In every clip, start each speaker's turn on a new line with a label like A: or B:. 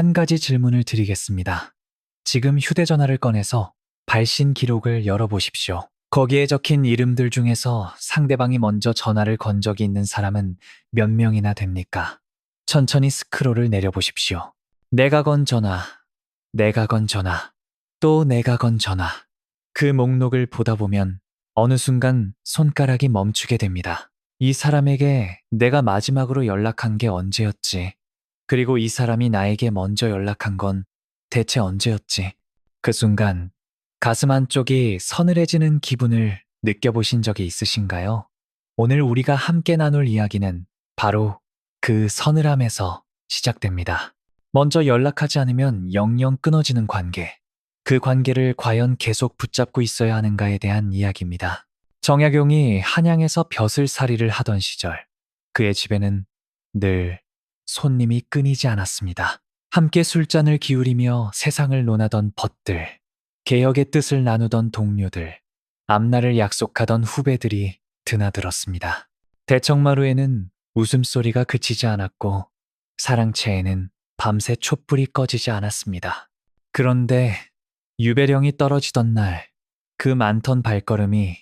A: 한 가지 질문을 드리겠습니다. 지금 휴대전화를 꺼내서 발신 기록을 열어보십시오. 거기에 적힌 이름들 중에서 상대방이 먼저 전화를 건 적이 있는 사람은 몇 명이나 됩니까? 천천히 스크롤을 내려보십시오. 내가 건 전화, 내가 건 전화, 또 내가 건 전화. 그 목록을 보다 보면 어느 순간 손가락이 멈추게 됩니다. 이 사람에게 내가 마지막으로 연락한 게 언제였지? 그리고 이 사람이 나에게 먼저 연락한 건 대체 언제였지? 그 순간 가슴 한쪽이 서늘해지는 기분을 느껴보신 적이 있으신가요? 오늘 우리가 함께 나눌 이야기는 바로 그 서늘함에서 시작됩니다. 먼저 연락하지 않으면 영영 끊어지는 관계. 그 관계를 과연 계속 붙잡고 있어야 하는가에 대한 이야기입니다. 정약용이 한양에서 벼슬살이를 하던 시절, 그의 집에는 늘 손님이 끊이지 않았습니다. 함께 술잔을 기울이며 세상을 논하던 벗들, 개혁의 뜻을 나누던 동료들, 앞날을 약속하던 후배들이 드나들었습니다. 대청마루에는 웃음소리가 그치지 않았고 사랑채에는 밤새 촛불이 꺼지지 않았습니다. 그런데 유배령이 떨어지던 날 그 많던 발걸음이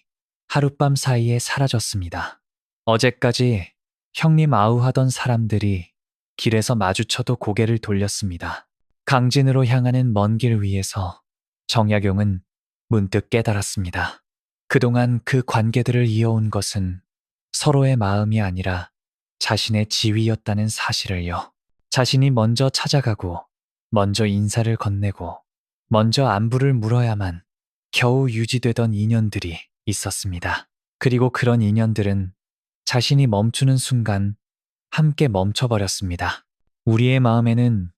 A: 하룻밤 사이에 사라졌습니다. 어제까지 형님 아우하던 사람들이 길에서 마주쳐도 고개를 돌렸습니다. 강진으로 향하는 먼 길 위에서 정약용은 문득 깨달았습니다. 그동안 그 관계들을 이어온 것은 서로의 마음이 아니라 자신의 지위였다는 사실을요. 자신이 먼저 찾아가고, 먼저 인사를 건네고, 먼저 안부를 물어야만 겨우 유지되던 인연들이 있었습니다. 그리고 그런 인연들은 자신이 멈추는 순간 함께 멈춰버렸습니다. 우리의 마음에는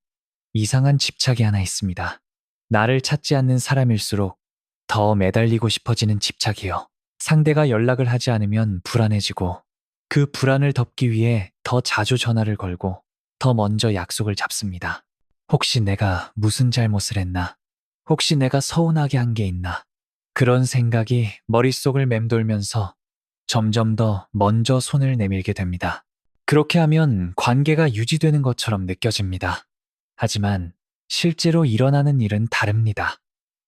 A: 이상한 집착이 하나 있습니다. 나를 찾지 않는 사람일수록 더 매달리고 싶어지는 집착이요. 상대가 연락을 하지 않으면 불안해지고 그 불안을 덮기 위해 더 자주 전화를 걸고 더 먼저 약속을 잡습니다. 혹시 내가 무슨 잘못을 했나? 혹시 내가 서운하게 한 게 있나? 그런 생각이 머릿속을 맴돌면서 점점 더 먼저 손을 내밀게 됩니다. 그렇게 하면 관계가 유지되는 것처럼 느껴집니다. 하지만 실제로 일어나는 일은 다릅니다.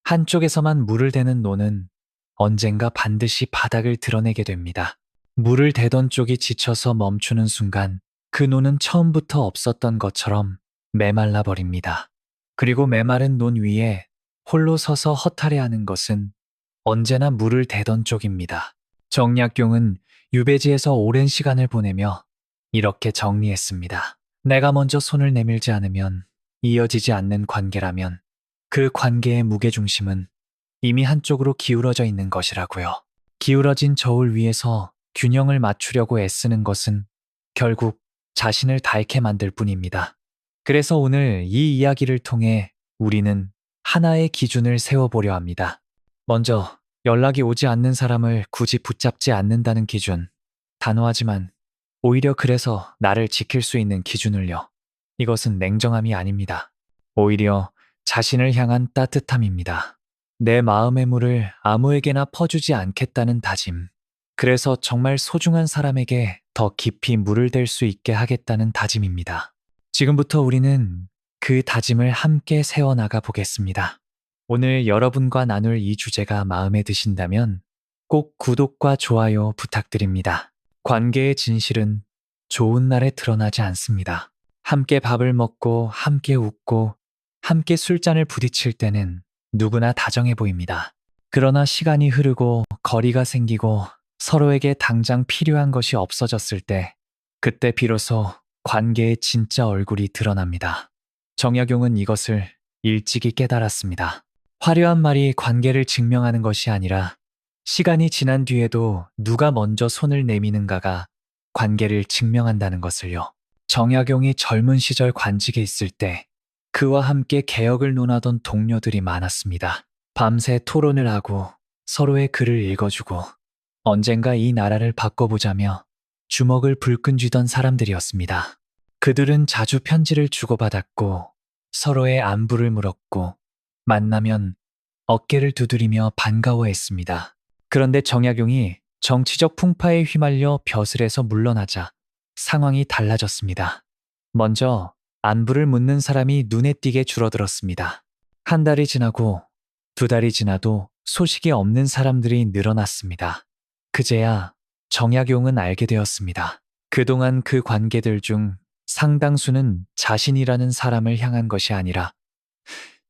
A: 한쪽에서만 물을 대는 노는 언젠가 반드시 바닥을 드러내게 됩니다. 물을 대던 쪽이 지쳐서 멈추는 순간 그 노는 처음부터 없었던 것처럼 메말라 버립니다. 그리고 메마른 논 위에 홀로 서서 허탈해하는 것은 언제나 물을 대던 쪽입니다. 정약용은 유배지에서 오랜 시간을 보내며 이렇게 정리했습니다. 내가 먼저 손을 내밀지 않으면 이어지지 않는 관계라면 그 관계의 무게중심은 이미 한쪽으로 기울어져 있는 것이라고요. 기울어진 저울 위에서 균형을 맞추려고 애쓰는 것은 결국 자신을 닳게 만들 뿐입니다. 그래서 오늘 이 이야기를 통해 우리는 하나의 기준을 세워보려 합니다. 먼저 연락이 오지 않는 사람을 굳이 붙잡지 않는다는 기준. 단호하지만 오히려 그래서 나를 지킬 수 있는 기준을요. 이것은 냉정함이 아닙니다. 오히려 자신을 향한 따뜻함입니다. 내 마음의 물을 아무에게나 퍼주지 않겠다는 다짐. 그래서 정말 소중한 사람에게 더 깊이 물을 댈 수 있게 하겠다는 다짐입니다. 지금부터 우리는 그 다짐을 함께 세워나가 보겠습니다. 오늘 여러분과 나눌 이 주제가 마음에 드신다면 꼭 구독과 좋아요 부탁드립니다. 관계의 진실은 좋은 날에 드러나지 않습니다. 함께 밥을 먹고 함께 웃고 함께 술잔을 부딪힐 때는 누구나 다정해 보입니다. 그러나 시간이 흐르고 거리가 생기고 서로에게 당장 필요한 것이 없어졌을 때 그때 비로소 관계의 진짜 얼굴이 드러납니다. 정약용은 이것을 일찍이 깨달았습니다. 화려한 말이 관계를 증명하는 것이 아니라 시간이 지난 뒤에도 누가 먼저 손을 내미는가가 관계를 증명한다는 것을요. 정약용이 젊은 시절 관직에 있을 때 그와 함께 개혁을 논하던 동료들이 많았습니다. 밤새 토론을 하고 서로의 글을 읽어주고 언젠가 이 나라를 바꿔보자며 주먹을 불끈 쥐던 사람들이었습니다. 그들은 자주 편지를 주고받았고 서로의 안부를 물었고 만나면 어깨를 두드리며 반가워했습니다. 그런데 정약용이 정치적 풍파에 휘말려 벼슬에서 물러나자 상황이 달라졌습니다. 먼저 안부를 묻는 사람이 눈에 띄게 줄어들었습니다. 한 달이 지나고 두 달이 지나도 소식이 없는 사람들이 늘어났습니다. 그제야 정약용은 알게 되었습니다. 그동안 그 관계들 중 상당수는 자신이라는 사람을 향한 것이 아니라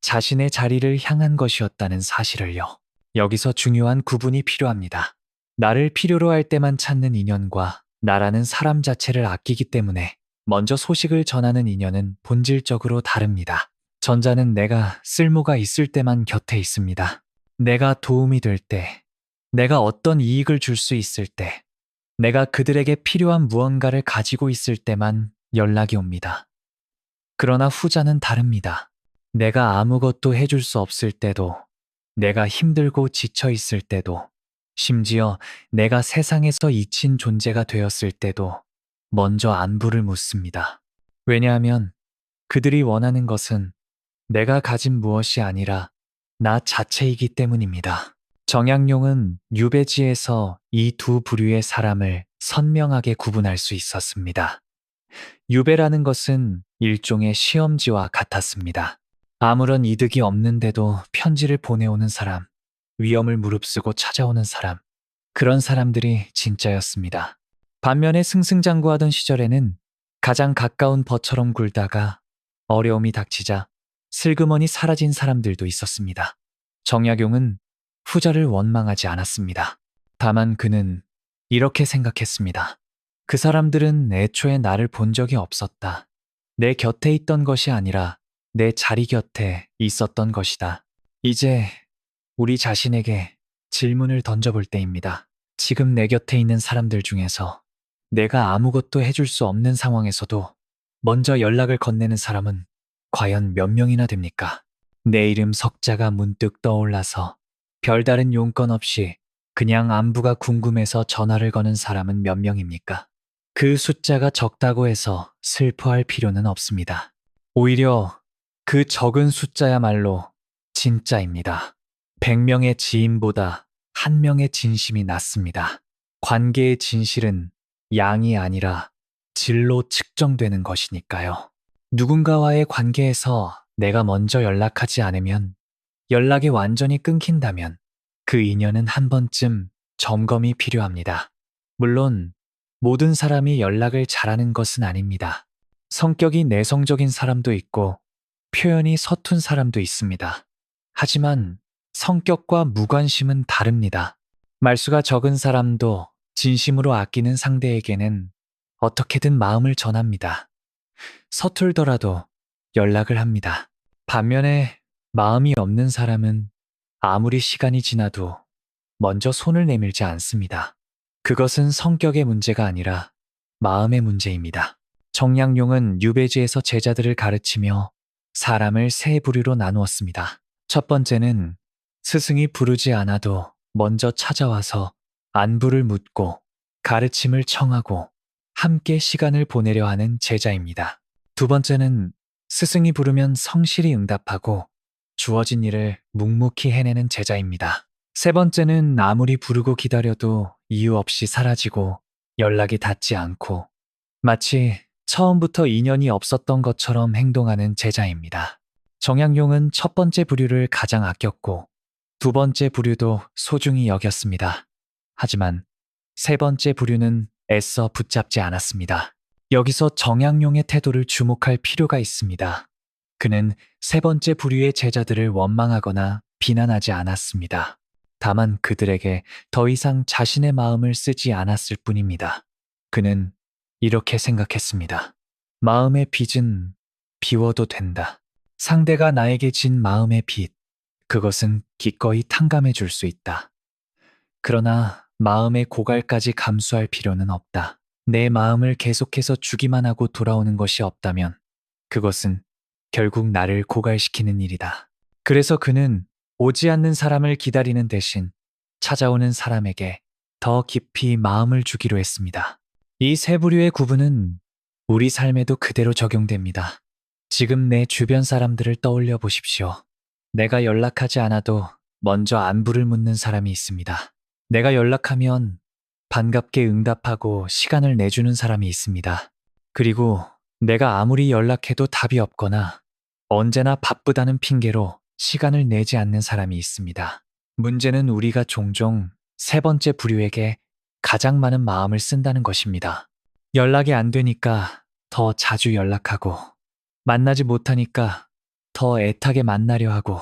A: 자신의 자리를 향한 것이었다는 사실을요. 여기서 중요한 구분이 필요합니다. 나를 필요로 할 때만 찾는 인연과 나라는 사람 자체를 아끼기 때문에 먼저 소식을 전하는 인연은 본질적으로 다릅니다. 전자는 내가 쓸모가 있을 때만 곁에 있습니다. 내가 도움이 될 때, 내가 어떤 이익을 줄 수 있을 때, 내가 그들에게 필요한 무언가를 가지고 있을 때만 연락이 옵니다. 그러나 후자는 다릅니다. 내가 아무것도 해줄 수 없을 때도, 내가 힘들고 지쳐 있을 때도, 심지어 내가 세상에서 잊힌 존재가 되었을 때도 먼저 안부를 묻습니다. 왜냐하면 그들이 원하는 것은 내가 가진 무엇이 아니라 나 자체이기 때문입니다. 정약용은 유배지에서 이 두 부류의 사람을 선명하게 구분할 수 있었습니다. 유배라는 것은 일종의 시험지와 같았습니다. 아무런 이득이 없는데도 편지를 보내오는 사람, 위험을 무릅쓰고 찾아오는 사람, 그런 사람들이 진짜였습니다. 반면에 승승장구하던 시절에는 가장 가까운 벗처럼 굴다가 어려움이 닥치자 슬그머니 사라진 사람들도 있었습니다. 정약용은 후자를 원망하지 않았습니다. 다만 그는 이렇게 생각했습니다. 그 사람들은 애초에 나를 본 적이 없었다. 내 곁에 있던 것이 아니라 내 자리 곁에 있었던 것이다. 이제 우리 자신에게 질문을 던져볼 때입니다. 지금 내 곁에 있는 사람들 중에서 내가 아무것도 해줄 수 없는 상황에서도 먼저 연락을 건네는 사람은 과연 몇 명이나 됩니까? 내 이름 석자가 문득 떠올라서 별다른 용건 없이 그냥 안부가 궁금해서 전화를 거는 사람은 몇 명입니까? 그 숫자가 적다고 해서 슬퍼할 필요는 없습니다. 오히려 그 적은 숫자야말로 진짜입니다. 100명의 지인보다 한 명의 진심이 낫습니다. 관계의 진실은 양이 아니라 질로 측정되는 것이니까요. 누군가와의 관계에서 내가 먼저 연락하지 않으면 연락이 완전히 끊긴다면 그 인연은 한 번쯤 점검이 필요합니다. 물론 모든 사람이 연락을 잘하는 것은 아닙니다. 성격이 내성적인 사람도 있고 표현이 서툰 사람도 있습니다. 하지만 성격과 무관심은 다릅니다. 말수가 적은 사람도 진심으로 아끼는 상대에게는 어떻게든 마음을 전합니다. 서툴더라도 연락을 합니다. 반면에 마음이 없는 사람은 아무리 시간이 지나도 먼저 손을 내밀지 않습니다. 그것은 성격의 문제가 아니라 마음의 문제입니다. 정량용은 유배지에서 제자들을 가르치며 사람을 세 부류로 나누었습니다. 첫 번째는 스승이 부르지 않아도 먼저 찾아와서 안부를 묻고 가르침을 청하고 함께 시간을 보내려 하는 제자입니다. 두 번째는 스승이 부르면 성실히 응답하고 주어진 일을 묵묵히 해내는 제자입니다. 세 번째는 아무리 부르고 기다려도 이유 없이 사라지고 연락이 닿지 않고 마치 처음부터 인연이 없었던 것처럼 행동하는 제자입니다. 정양용은 첫 번째 부류를 가장 아꼈고 두 번째 부류도 소중히 여겼습니다. 하지만 세 번째 부류는 애써 붙잡지 않았습니다. 여기서 정양용의 태도를 주목할 필요가 있습니다. 그는 세 번째 부류의 제자들을 원망하거나 비난하지 않았습니다. 다만 그들에게 더 이상 자신의 마음을 쓰지 않았을 뿐입니다. 그는 이렇게 생각했습니다. 마음의 빚은 비워도 된다. 상대가 나에게 진 마음의 빚, 그것은 기꺼이 탕감해 줄 수 있다. 그러나 마음의 고갈까지 감수할 필요는 없다. 내 마음을 계속해서 주기만 하고 돌아오는 것이 없다면 그것은 결국 나를 고갈시키는 일이다. 그래서 그는 오지 않는 사람을 기다리는 대신 찾아오는 사람에게 더 깊이 마음을 주기로 했습니다. 이 세 부류의 구분은 우리 삶에도 그대로 적용됩니다. 지금 내 주변 사람들을 떠올려 보십시오. 내가 연락하지 않아도 먼저 안부를 묻는 사람이 있습니다. 내가 연락하면 반갑게 응답하고 시간을 내주는 사람이 있습니다. 그리고 내가 아무리 연락해도 답이 없거나 언제나 바쁘다는 핑계로 시간을 내지 않는 사람이 있습니다. 문제는 우리가 종종 세 번째 부류에게 가장 많은 마음을 쓴다는 것입니다. 연락이 안 되니까 더 자주 연락하고, 만나지 못하니까 더 애타게 만나려 하고,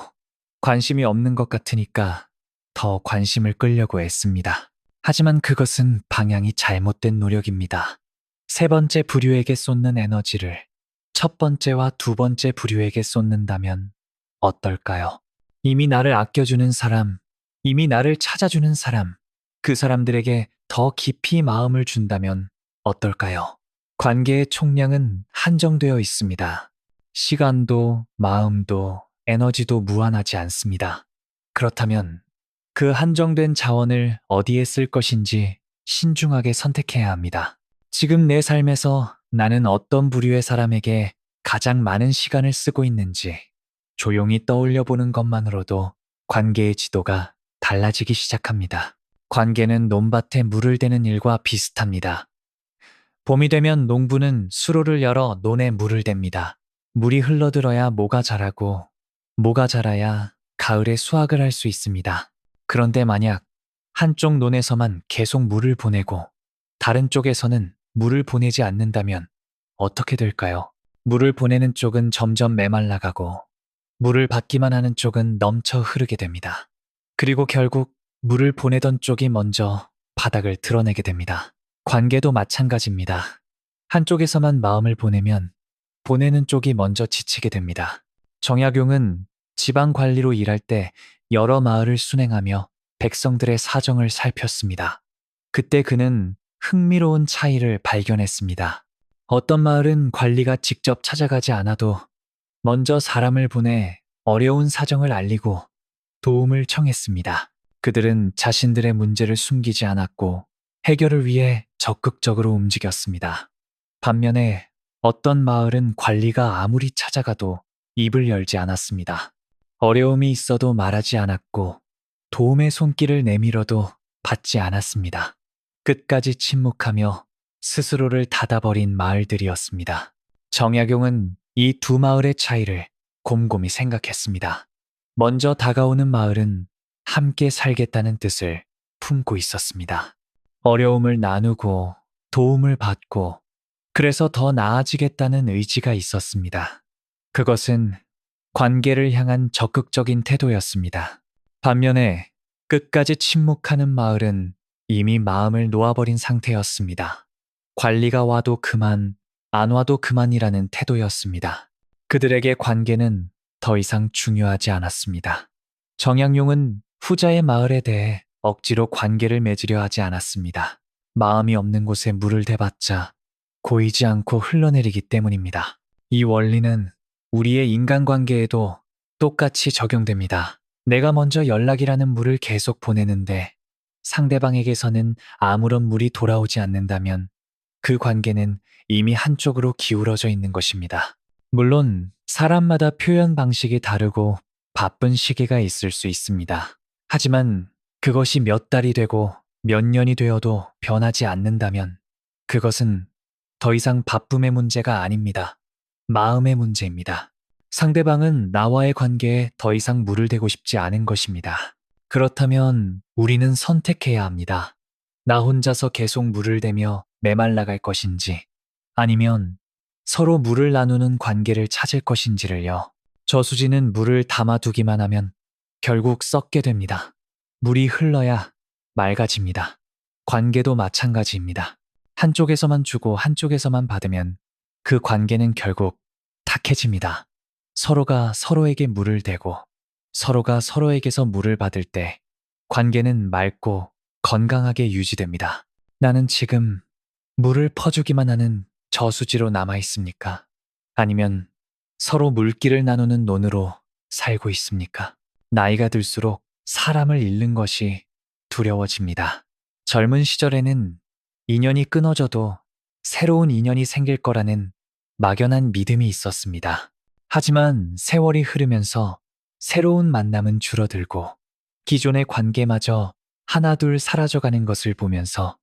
A: 관심이 없는 것 같으니까 더 관심을 끌려고 애씁니다. 하지만 그것은 방향이 잘못된 노력입니다. 세 번째 부류에게 쏟는 에너지를 첫 번째와 두 번째 부류에게 쏟는다면 어떨까요? 이미 나를 아껴주는 사람, 이미 나를 찾아주는 사람, 그 사람들에게 더 깊이 마음을 준다면 어떨까요? 관계의 총량은 한정되어 있습니다. 시간도, 마음도, 에너지도 무한하지 않습니다. 그렇다면 그 한정된 자원을 어디에 쓸 것인지 신중하게 선택해야 합니다. 지금 내 삶에서 나는 어떤 부류의 사람에게 가장 많은 시간을 쓰고 있는지 조용히 떠올려 보는 것만으로도 관계의 지도가 달라지기 시작합니다. 관계는 논밭에 물을 대는 일과 비슷합니다. 봄이 되면 농부는 수로를 열어 논에 물을 댑니다. 물이 흘러들어야 모가 자라고 모가 자라야 가을에 수확을 할 수 있습니다. 그런데 만약 한쪽 논에서만 계속 물을 보내고 다른 쪽에서는 물을 보내지 않는다면 어떻게 될까요? 물을 보내는 쪽은 점점 메말라가고 물을 받기만 하는 쪽은 넘쳐 흐르게 됩니다. 그리고 결국 물을 보내던 쪽이 먼저 바닥을 드러내게 됩니다. 관계도 마찬가지입니다. 한쪽에서만 마음을 보내면 보내는 쪽이 먼저 지치게 됩니다. 정약용은 지방 관리로 일할 때 여러 마을을 순행하며 백성들의 사정을 살폈습니다. 그때 그는 흥미로운 차이를 발견했습니다. 어떤 마을은 관리가 직접 찾아가지 않아도 먼저 사람을 보내 어려운 사정을 알리고 도움을 청했습니다. 그들은 자신들의 문제를 숨기지 않았고 해결을 위해 적극적으로 움직였습니다. 반면에 어떤 마을은 관리가 아무리 찾아가도 입을 열지 않았습니다. 어려움이 있어도 말하지 않았고 도움의 손길을 내밀어도 받지 않았습니다. 끝까지 침묵하며 스스로를 닫아버린 마을들이었습니다. 정약용은 이 두 마을의 차이를 곰곰이 생각했습니다. 먼저 다가오는 마을은 함께 살겠다는 뜻을 품고 있었습니다. 어려움을 나누고 도움을 받고 그래서 더 나아지겠다는 의지가 있었습니다. 그것은 관계를 향한 적극적인 태도였습니다. 반면에 끝까지 침묵하는 마을은 이미 마음을 놓아버린 상태였습니다. 관리가 와도 그만, 안 와도 그만이라는 태도였습니다. 그들에게 관계는 더 이상 중요하지 않았습니다. 정양용은 후자의 마을에 대해 억지로 관계를 맺으려 하지 않았습니다. 마음이 없는 곳에 물을 대봤자 고이지 않고 흘러내리기 때문입니다. 이 원리는 우리의 인간관계에도 똑같이 적용됩니다. 내가 먼저 연락이라는 물을 계속 보내는데 상대방에게서는 아무런 물이 돌아오지 않는다면 그 관계는 이미 한쪽으로 기울어져 있는 것입니다. 물론 사람마다 표현 방식이 다르고 바쁜 시기가 있을 수 있습니다. 하지만 그것이 몇 달이 되고 몇 년이 되어도 변하지 않는다면 그것은 더 이상 바쁨의 문제가 아닙니다. 마음의 문제입니다. 상대방은 나와의 관계에 더 이상 물을 대고 싶지 않은 것입니다. 그렇다면 우리는 선택해야 합니다. 나 혼자서 계속 물을 대며 메말라갈 것인지 아니면 서로 물을 나누는 관계를 찾을 것인지를요. 저수지는 물을 담아두기만 하면 결국 썩게 됩니다. 물이 흘러야 맑아집니다. 관계도 마찬가지입니다. 한쪽에서만 주고 한쪽에서만 받으면 그 관계는 결국 탁해집니다. 서로가 서로에게 물을 대고 서로가 서로에게서 물을 받을 때 관계는 맑고 건강하게 유지됩니다. 나는 지금 물을 퍼주기만 하는 저수지로 남아 있습니까? 아니면 서로 물길을 나누는 논으로 살고 있습니까? 나이가 들수록 사람을 잃는 것이 두려워집니다. 젊은 시절에는 인연이 끊어져도 새로운 인연이 생길 거라는 막연한 믿음이 있었습니다. 하지만 세월이 흐르면서 새로운 만남은 줄어들고 기존의 관계마저 하나둘 사라져가는 것을 보면서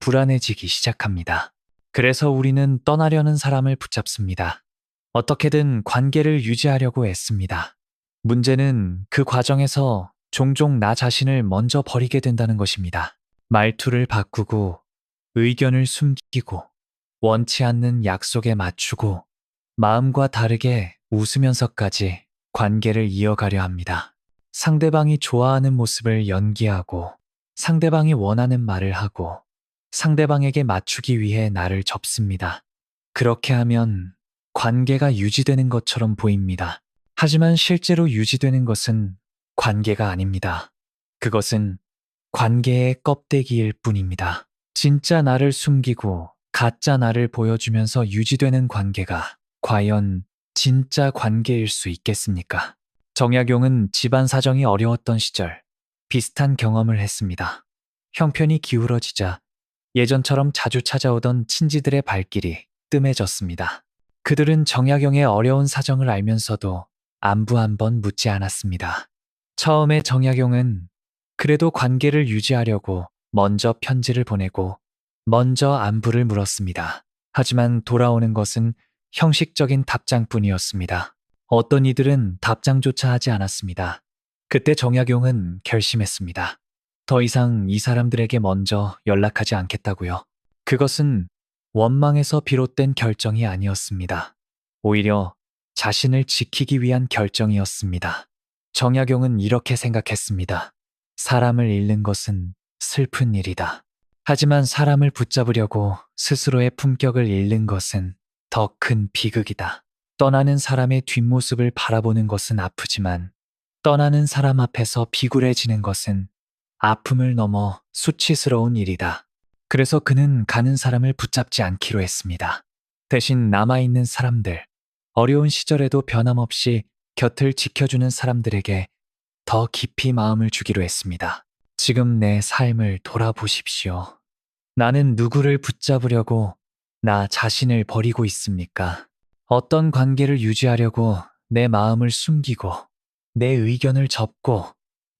A: 불안해지기 시작합니다. 그래서 우리는 떠나려는 사람을 붙잡습니다. 어떻게든 관계를 유지하려고 애씁니다. 문제는 그 과정에서 종종 나 자신을 먼저 버리게 된다는 것입니다. 말투를 바꾸고, 의견을 숨기고, 원치 않는 약속에 맞추고, 마음과 다르게 웃으면서까지 관계를 이어가려 합니다. 상대방이 좋아하는 모습을 연기하고, 상대방이 원하는 말을 하고, 상대방에게 맞추기 위해 나를 접습니다. 그렇게 하면 관계가 유지되는 것처럼 보입니다. 하지만 실제로 유지되는 것은 관계가 아닙니다. 그것은 관계의 껍데기일 뿐입니다. 진짜 나를 숨기고 가짜 나를 보여주면서 유지되는 관계가 과연 진짜 관계일 수 있겠습니까? 정약용은 집안 사정이 어려웠던 시절 비슷한 경험을 했습니다. 형편이 기울어지자 예전처럼 자주 찾아오던 친지들의 발길이 뜸해졌습니다. 그들은 정약용의 어려운 사정을 알면서도 안부 한 번 묻지 않았습니다. 처음에 정약용은 그래도 관계를 유지하려고 먼저 편지를 보내고 먼저 안부를 물었습니다. 하지만 돌아오는 것은 형식적인 답장뿐이었습니다. 어떤 이들은 답장조차 하지 않았습니다. 그때 정약용은 결심했습니다. 더 이상 이 사람들에게 먼저 연락하지 않겠다고요. 그것은 원망에서 비롯된 결정이 아니었습니다. 오히려 자신을 지키기 위한 결정이었습니다. 정약용은 이렇게 생각했습니다. 사람을 잃는 것은 슬픈 일이다. 하지만 사람을 붙잡으려고 스스로의 품격을 잃는 것은 더 큰 비극이다. 떠나는 사람의 뒷모습을 바라보는 것은 아프지만 떠나는 사람 앞에서 비굴해지는 것은 아픔을 넘어 수치스러운 일이다. 그래서 그는 가는 사람을 붙잡지 않기로 했습니다. 대신 남아있는 사람들, 어려운 시절에도 변함없이 곁을 지켜주는 사람들에게 더 깊이 마음을 주기로 했습니다. 지금 내 삶을 돌아보십시오. 나는 누구를 붙잡으려고 나 자신을 버리고 있습니까? 어떤 관계를 유지하려고 내 마음을 숨기고 내 의견을 접고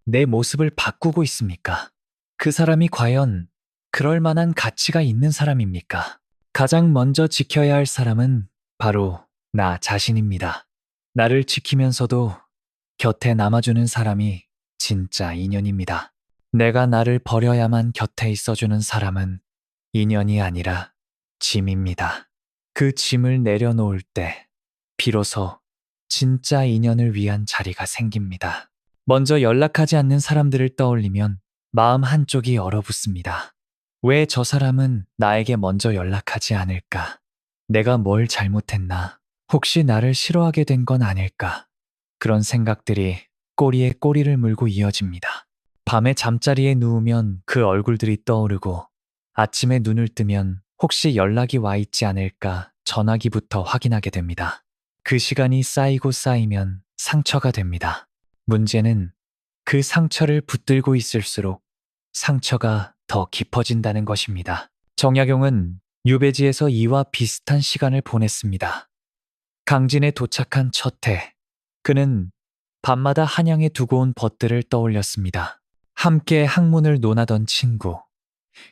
A: 내 모습을 바꾸고 있습니까? 그 사람이 과연 그럴 만한 가치가 있는 사람입니까? 가장 먼저 지켜야 할 사람은 바로 나 자신입니다. 나를 지키면서도 곁에 남아주는 사람이 진짜 인연입니다. 내가 나를 버려야만 곁에 있어주는 사람은 인연이 아니라 짐입니다. 그 짐을 내려놓을 때 비로소 진짜 인연을 위한 자리가 생깁니다. 먼저 연락하지 않는 사람들을 떠올리면 마음 한쪽이 얼어붙습니다. 왜 저 사람은 나에게 먼저 연락하지 않을까? 내가 뭘 잘못했나? 혹시 나를 싫어하게 된 건 아닐까? 그런 생각들이 꼬리에 꼬리를 물고 이어집니다. 밤에 잠자리에 누우면 그 얼굴들이 떠오르고 아침에 눈을 뜨면 혹시 연락이 와 있지 않을까 전화기부터 확인하게 됩니다. 그 시간이 쌓이고 쌓이면 상처가 됩니다. 문제는 그 상처를 붙들고 있을수록 상처가 더 깊어진다는 것입니다. 정약용은 유배지에서 이와 비슷한 시간을 보냈습니다. 강진에 도착한 첫 해, 그는 밤마다 한양에 두고 온 벗들을 떠올렸습니다. 함께 학문을 논하던 친구,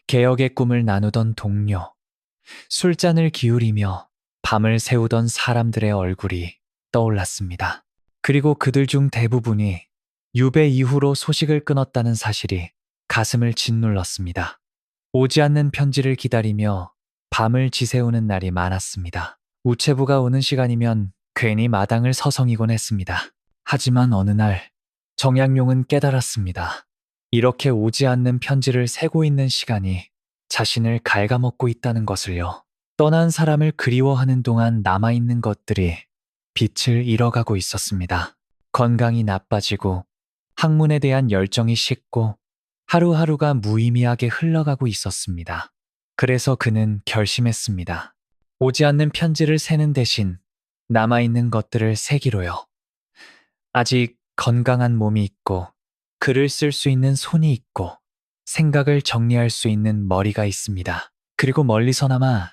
A: 개혁의 꿈을 나누던 동료, 술잔을 기울이며 밤을 새우던 사람들의 얼굴이 떠올랐습니다. 그리고 그들 중 대부분이 유배 이후로 소식을 끊었다는 사실이 가슴을 짓눌렀습니다. 오지 않는 편지를 기다리며 밤을 지새우는 날이 많았습니다. 우체부가 오는 시간이면 괜히 마당을 서성이곤 했습니다. 하지만 어느 날 정약용은 깨달았습니다. 이렇게 오지 않는 편지를 세고 있는 시간이 자신을 갉아먹고 있다는 것을요. 떠난 사람을 그리워하는 동안 남아있는 것들이 빛을 잃어가고 있었습니다. 건강이 나빠지고 학문에 대한 열정이 식고 하루하루가 무의미하게 흘러가고 있었습니다. 그래서 그는 결심했습니다. 오지 않는 편지를 세는 대신 남아있는 것들을 세기로요. 아직 건강한 몸이 있고 글을 쓸 수 있는 손이 있고 생각을 정리할 수 있는 머리가 있습니다. 그리고 멀리서나마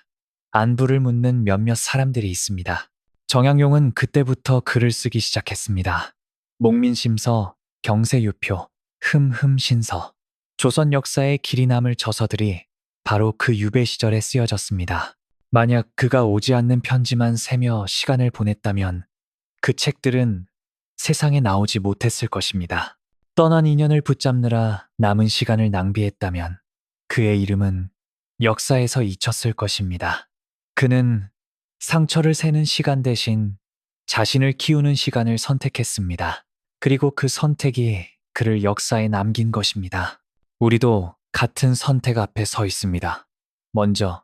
A: 안부를 묻는 몇몇 사람들이 있습니다. 정양용은 그때부터 글을 쓰기 시작했습니다. 목민심서, 경세유표, 흠흠신서, 조선 역사의 길이 남을 저서들이 바로 그 유배 시절에 쓰여졌습니다. 만약 그가 오지 않는 편지만 세며 시간을 보냈다면 그 책들은 세상에 나오지 못했을 것입니다. 떠난 인연을 붙잡느라 남은 시간을 낭비했다면 그의 이름은 역사에서 잊혔을 것입니다. 그는 상처를 세는 시간 대신 자신을 키우는 시간을 선택했습니다. 그리고 그 선택이 그를 역사에 남긴 것입니다. 우리도 같은 선택 앞에 서 있습니다. 먼저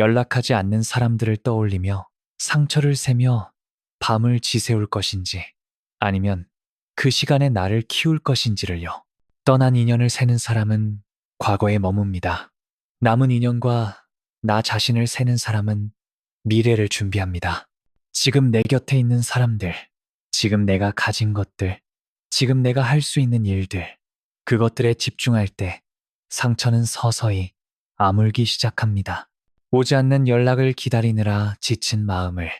A: 연락하지 않는 사람들을 떠올리며 상처를 세며 밤을 지새울 것인지 아니면 그 시간에 나를 키울 것인지를요. 떠난 인연을 세는 사람은 과거에 머뭅니다. 남은 인연과 나 자신을 세는 사람은 미래를 준비합니다. 지금 내 곁에 있는 사람들, 지금 내가 가진 것들, 지금 내가 할 수 있는 일들, 그것들에 집중할 때 상처는 서서히 아물기 시작합니다. 오지 않는 연락을 기다리느라 지친 마음을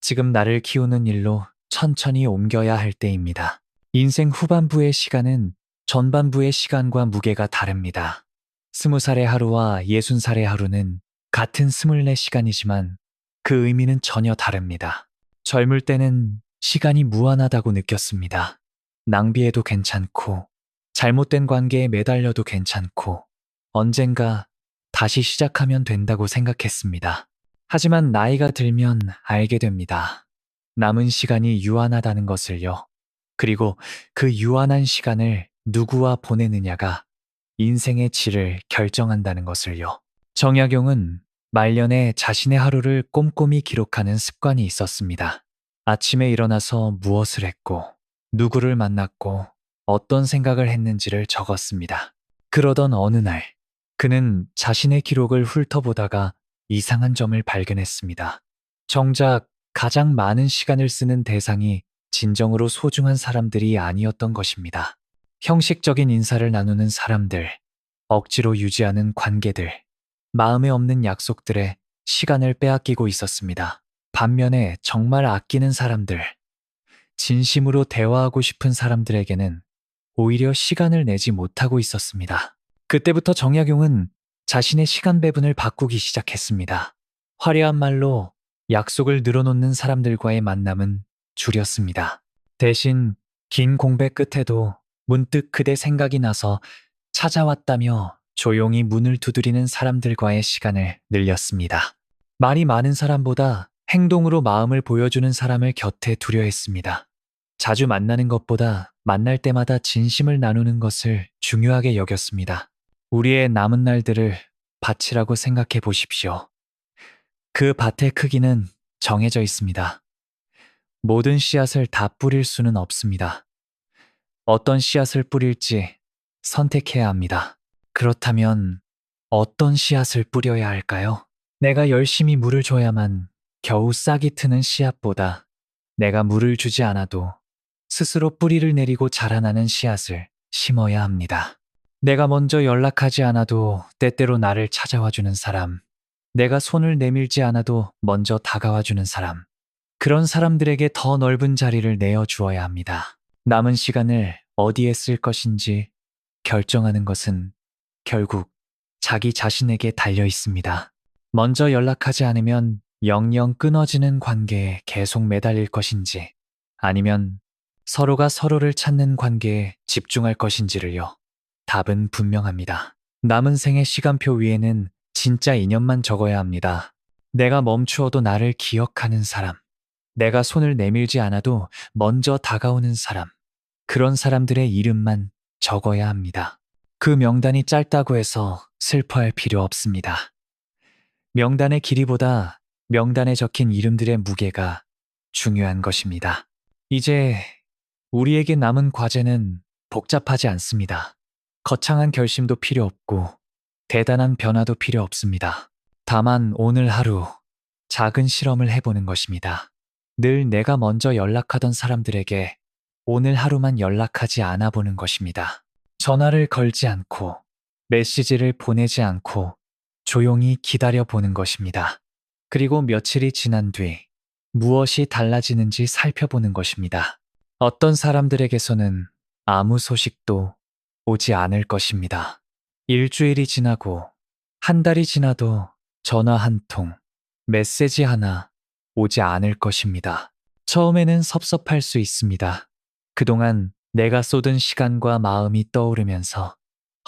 A: 지금 나를 키우는 일로 천천히 옮겨야 할 때입니다. 인생 후반부의 시간은 전반부의 시간과 무게가 다릅니다. 스무 살의 하루와 예순 살의 하루는 같은 스물네 시간이지만 그 의미는 전혀 다릅니다. 젊을 때는 시간이 무한하다고 느꼈습니다. 낭비해도 괜찮고, 잘못된 관계에 매달려도 괜찮고, 언젠가 다시 시작하면 된다고 생각했습니다. 하지만 나이가 들면 알게 됩니다. 남은 시간이 유한하다는 것을요. 그리고 그 유한한 시간을 누구와 보내느냐가 인생의 질을 결정한다는 것을요. 정약용은 말년에 자신의 하루를 꼼꼼히 기록하는 습관이 있었습니다. 아침에 일어나서 무엇을 했고, 누구를 만났고, 어떤 생각을 했는지를 적었습니다. 그러던 어느 날, 그는 자신의 기록을 훑어보다가 이상한 점을 발견했습니다. 정작 가장 많은 시간을 쓰는 대상이 진정으로 소중한 사람들이 아니었던 것입니다. 형식적인 인사를 나누는 사람들, 억지로 유지하는 관계들, 마음에 없는 약속들에 시간을 빼앗기고 있었습니다. 반면에 정말 아끼는 사람들, 진심으로 대화하고 싶은 사람들에게는 오히려 시간을 내지 못하고 있었습니다. 그때부터 정약용은 자신의 시간 배분을 바꾸기 시작했습니다. 화려한 말로 약속을 늘어놓는 사람들과의 만남은 줄였습니다. 대신 긴 공백 끝에도 문득 그대 생각이 나서 찾아왔다며 조용히 문을 두드리는 사람들과의 시간을 늘렸습니다. 말이 많은 사람보다 행동으로 마음을 보여주는 사람을 곁에 두려 했습니다. 자주 만나는 것보다 만날 때마다 진심을 나누는 것을 중요하게 여겼습니다. 우리의 남은 날들을 밭이라고 생각해 보십시오. 그 밭의 크기는 정해져 있습니다. 모든 씨앗을 다 뿌릴 수는 없습니다. 어떤 씨앗을 뿌릴지 선택해야 합니다. 그렇다면 어떤 씨앗을 뿌려야 할까요? 내가 열심히 물을 줘야만 겨우 싹이 트는 씨앗보다 내가 물을 주지 않아도 스스로 뿌리를 내리고 자라나는 씨앗을 심어야 합니다. 내가 먼저 연락하지 않아도 때때로 나를 찾아와 주는 사람, 내가 손을 내밀지 않아도 먼저 다가와 주는 사람, 그런 사람들에게 더 넓은 자리를 내어 주어야 합니다. 남은 시간을 어디에 쓸 것인지 결정하는 것은 결국 자기 자신에게 달려 있습니다. 먼저 연락하지 않으면 영영 끊어지는 관계에 계속 매달릴 것인지 아니면 서로가 서로를 찾는 관계에 집중할 것인지를요. 답은 분명합니다. 남은 생의 시간표 위에는 진짜 인연만 적어야 합니다. 내가 멈추어도 나를 기억하는 사람. 내가 손을 내밀지 않아도 먼저 다가오는 사람. 그런 사람들의 이름만 적어야 합니다. 그 명단이 짧다고 해서 슬퍼할 필요 없습니다. 명단의 길이보다 명단에 적힌 이름들의 무게가 중요한 것입니다. 이제 우리에게 남은 과제는 복잡하지 않습니다. 거창한 결심도 필요 없고 대단한 변화도 필요 없습니다. 다만 오늘 하루 작은 실험을 해보는 것입니다. 늘 내가 먼저 연락하던 사람들에게 오늘 하루만 연락하지 않아 보는 것입니다. 전화를 걸지 않고 메시지를 보내지 않고 조용히 기다려 보는 것입니다. 그리고 며칠이 지난 뒤 무엇이 달라지는지 살펴보는 것입니다. 어떤 사람들에게서는 아무 소식도 오지 않을 것입니다. 일주일이 지나고 한 달이 지나도 전화 한 통, 메시지 하나 오지 않을 것입니다. 처음에는 섭섭할 수 있습니다. 그동안 내가 쏟은 시간과 마음이 떠오르면서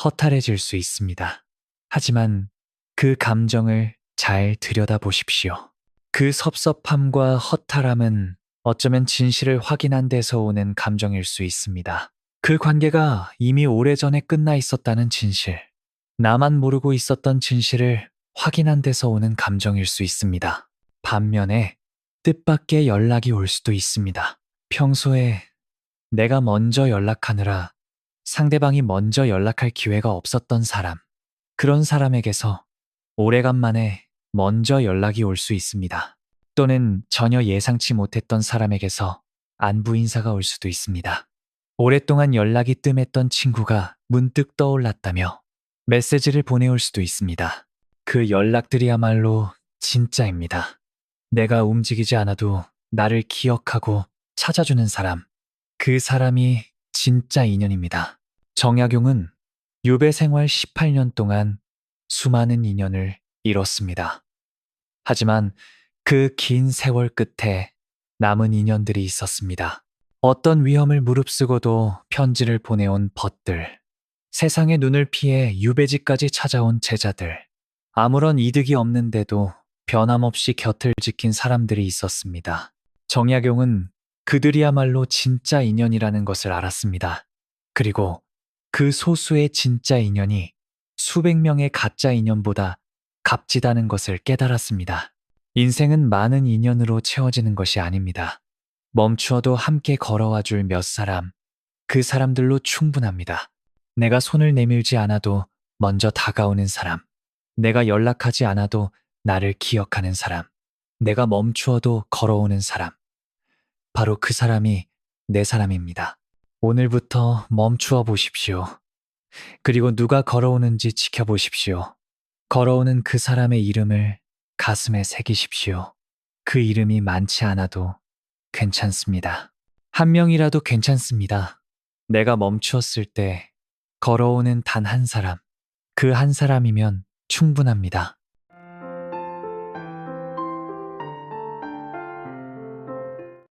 A: 허탈해질 수 있습니다. 하지만 그 감정을 잘 들여다보십시오. 그 섭섭함과 허탈함은 어쩌면 진실을 확인한 데서 오는 감정일 수 있습니다. 그 관계가 이미 오래전에 끝나 있었다는 진실, 나만 모르고 있었던 진실을 확인한 데서 오는 감정일 수 있습니다. 반면에 뜻밖의 연락이 올 수도 있습니다. 평소에 내가 먼저 연락하느라 상대방이 먼저 연락할 기회가 없었던 사람, 그런 사람에게서 오래간만에 먼저 연락이 올 수 있습니다. 또는 전혀 예상치 못했던 사람에게서 안부 인사가 올 수도 있습니다. 오랫동안 연락이 뜸했던 친구가 문득 떠올랐다며 메시지를 보내올 수도 있습니다. 그 연락들이야말로 진짜입니다. 내가 움직이지 않아도 나를 기억하고 찾아주는 사람. 그 사람이 진짜 인연입니다. 정약용은 유배 생활 18년 동안 수많은 인연을 잃었습니다. 하지만 그 긴 세월 끝에 남은 인연들이 있었습니다. 어떤 위험을 무릅쓰고도 편지를 보내온 벗들, 세상의 눈을 피해 유배지까지 찾아온 제자들, 아무런 이득이 없는데도 변함없이 곁을 지킨 사람들이 있었습니다. 정약용은 그들이야말로 진짜 인연이라는 것을 알았습니다. 그리고 그 소수의 진짜 인연이 수백 명의 가짜 인연보다 값지다는 것을 깨달았습니다. 인생은 많은 인연으로 채워지는 것이 아닙니다. 멈추어도 함께 걸어와 줄 몇 사람, 그 사람들로 충분합니다. 내가 손을 내밀지 않아도 먼저 다가오는 사람, 내가 연락하지 않아도 나를 기억하는 사람, 내가 멈추어도 걸어오는 사람. 바로 그 사람이 내 사람입니다. 오늘부터 멈추어 보십시오. 그리고 누가 걸어오는지 지켜보십시오. 걸어오는 그 사람의 이름을 가슴에 새기십시오. 그 이름이 많지 않아도 괜찮습니다. 한 명이라도 괜찮습니다. 내가 멈추었을 때 걸어오는 단 한 사람, 그 한 사람이면 충분합니다.